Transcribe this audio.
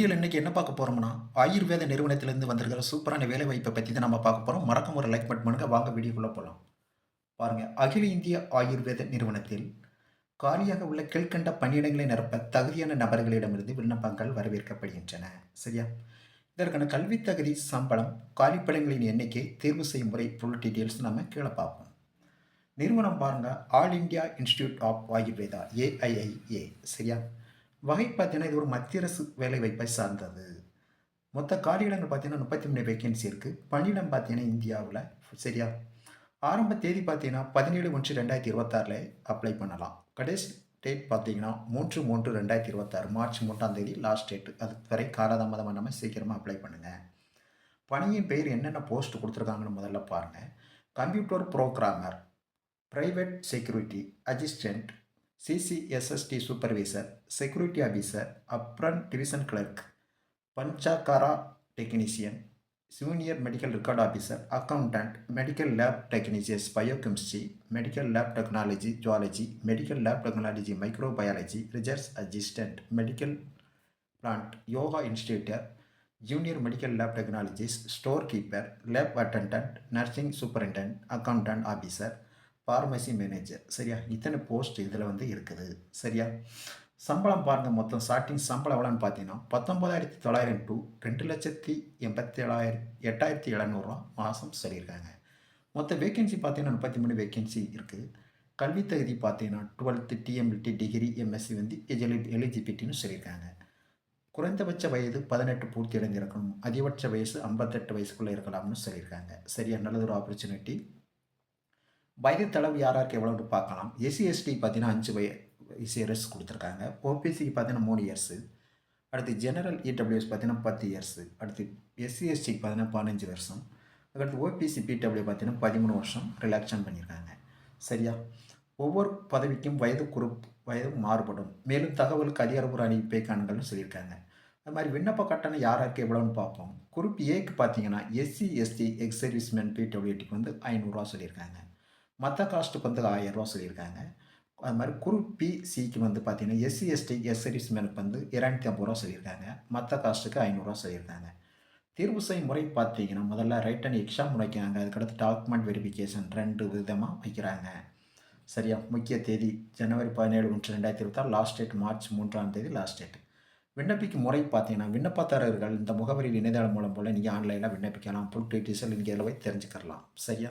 வீடியோவில் இன்றைக்கி என்ன பார்க்க போகிறோம்னா ஆயுர்வேத நிறுவனத்திலேருந்து வந்திருக்கிற சூப்பரான வேலை வாய்ப்பை பற்றி தான் நம்ம பார்க்க போகிறோம் மறக்காம ஒரு லைக் பட் பண்ணுங்க. வாங்க வீடியோக்குள்ளே போகலாம் பாருங்கள் அகில இந்திய ஆயுர்வேத நிறுவனத்தில் காலியாக உள்ள கீழ்கண்ட பணியிடங்களை நிரப்ப தகுதியான நபர்களிடமிருந்து விண்ணப்பங்கள் வரவேற்கப்படுகின்றன. சரியா? இதற்கான கல்வி தகுதி சம்பளம் காலிப்படங்களின் எண்ணிக்கை தேர்வு செய்யும் முறை ஃபுல் டீட்டெயில்ஸ் நம்ம கீழே பார்ப்போம். நிறுவனம் பாருங்கள் All India Institute of Ayurveda AIIA சரியா? வகை பார்த்தீங்கன்னா இது ஒரு மத்திய அரசு வேலை வாய்ப்பை சார்ந்தது. மொத்த காலியிடங்கள் பார்த்தீங்கன்னா முப்பத்தி மூணு வேகன்சி இருக்குது பணியிடம் பார்த்தீங்கன்னா இந்தியாவில் சரியா? ஆரம்ப தேதி பார்த்தீங்கன்னா பதினேழு ஒன்று ரெண்டாயிரத்தி இருபத்தாறில் அப்ளை பண்ணலாம். கடைசி டேட் பார்த்தீங்கன்னா மூன்று மூன்று ரெண்டாயிரத்தி இருபத்தாறு மார்ச் மூன்றாம் தேதி லாஸ்ட் டேட்டு அது வரை காலதாமதம் பண்ணாமல் சீக்கிரமாக அப்ளை பண்ணுங்கள் பணியின் பெயர் என்னென்ன போஸ்ட் கொடுத்துருக்காங்கன்னு முதல்ல பாருங்கள் computer programmer private security assistant CCSST supervisor security officer upper division clerk Panchakarma technician senior medical record officer accountant medical lab technicians biochemistry medical lab technology zoology medical lab technology microbiology research assistant medical plant yoga instructor junior medical lab technologist, storekeeper, lab attendant, nursing superintendent, accountant officer, pharmacy manager சரியா? இத்தனை post இதில் வந்து இருக்குது. சரியா? சம்பளம் பாருங்கள் மொத்தம் starting சம்பளம் எவ்வளோன்னு பார்த்தீங்கன்னா பத்தொம்பதாயிரத்தி தொள்ளாயிரம் டு ரெண்டு லட்சத்தி எண்பத்தி ஏழாயிரம் எட்டாயிரத்தி எழுநூறுவா மாதம் சொல்லியிருக்காங்க. மொத்த வேகன்சி பார்த்தீங்கன்னா முப்பத்தி மூணு வேகன்சி இருக்குது கல்வி தகுதி பார்த்தீங்கன்னா டுவெல்த்து டிஎம்எல்டி டிகிரி எம்எஸ்சி வந்து எஜிலி எலிஜிபிலிட்டின்னு சொல்லியிருக்காங்க. குறைந்தபட்ச வயது பதினெட்டு பூர்த்தி அடைந்திருக்கணும். அதிகபட்ச வயசு ஐம்பத்தெட்டு வயசுக்குள்ளே இருக்கலாம்னு சொல்லியிருக்காங்க. சரியா? நல்லது ஒரு ஆப்பர்ச்சுனிட்டி வயது தளவு யாராருக்கு எவ்வளோன்னு பார்க்கலாம். எஸ்சி எஸ்டி பார்த்தீங்கன்னா அஞ்சு வய இயர்ஸ் கொடுத்துருக்காங்க. ஓபிசிக்கு பார்த்தீங்கன்னா மூணு இயர்ஸு அடுத்து ஜெனரல் இடபிள்யூஎஸ் பார்த்தீங்கன்னா பத்து இயர்ஸு அடுத்து எஸ்சி எஸ்டிக்கு பார்த்தீங்கன்னா பதினஞ்சு வருஷம். அதுக்கடுத்து ஓபிசி பிடபிள்யூ பார்த்தீங்கன்னா பதிமூணு வருஷம் ரிலாக்ஷன் பண்ணியிருக்காங்க. சரியா? ஒவ்வொரு பதவிக்கும் வயது குரூப் வயது மாறுபடும். மேலும் தகவலுக்கு அதிகாரப்பூர்வ அறிவிப்பை காணுங்கள்னு சொல்லியிருக்காங்க. அது மாதிரி விண்ணப்ப கட்டணம் யாராருக்கு எவ்வளோன்னு பார்ப்போம். குரூப் ஏக்கு பார்த்தீங்கன்னா எஸ்சி எஸ்டி எக்ஸ் சர்வீஸ்மேன் பிடபிள்யூடிக்கு வந்து ஐநூறுரூவா சொல்லியிருக்காங்க. மற்ற காஸ்ட்டுக்கு வந்து ஆயிரரூவா சொல்லியிருக்காங்க. அது மாதிரி குரூப் பி சிக்கு வந்து பார்த்தீங்கன்னா எஸ்சி எஸ்டி எஸ் சர்வீஸ்மேனுக்கு வந்து இரநூத்தி ஐம்பது ரூபா சொல்லியிருக்காங்க. மற்ற காஸ்ட்டுக்கு ஐநூறுரூவா சொல்லியிருக்காங்க. தீர்வு செய்யும் முறை பார்த்தீங்கன்னா முதல்ல ரைட் அண்ட் எக்ஸாம் வைக்கிறாங்க அதுக்கடுத்து டாக்குமெண்ட் வெரிஃபிகேஷன் ரெண்டு விதமாக வைக்கிறாங்க. சரியா? முக்கிய தேதி ஜனவரி பதினேழு ஒன்று ரெண்டாயிரத்தி இருபத்தாறு லாஸ்ட் டேட் மார்ச் மூன்றாம் தேதி லாஸ்ட் டேட் விண்ணப்பிக்கும் முறை பார்த்தீங்கன்னா விண்ணப்பதாரர்கள் இந்த முகவரியில் இணையதளம் மூலம் போல் நீங்கள் ஆன்லைனில் விண்ணப்பிக்கலாம். புல் டீட்டெயில்ஸ் நீங்கள் இதில் போய் தெரிஞ்சுக்கலாம் சரியா?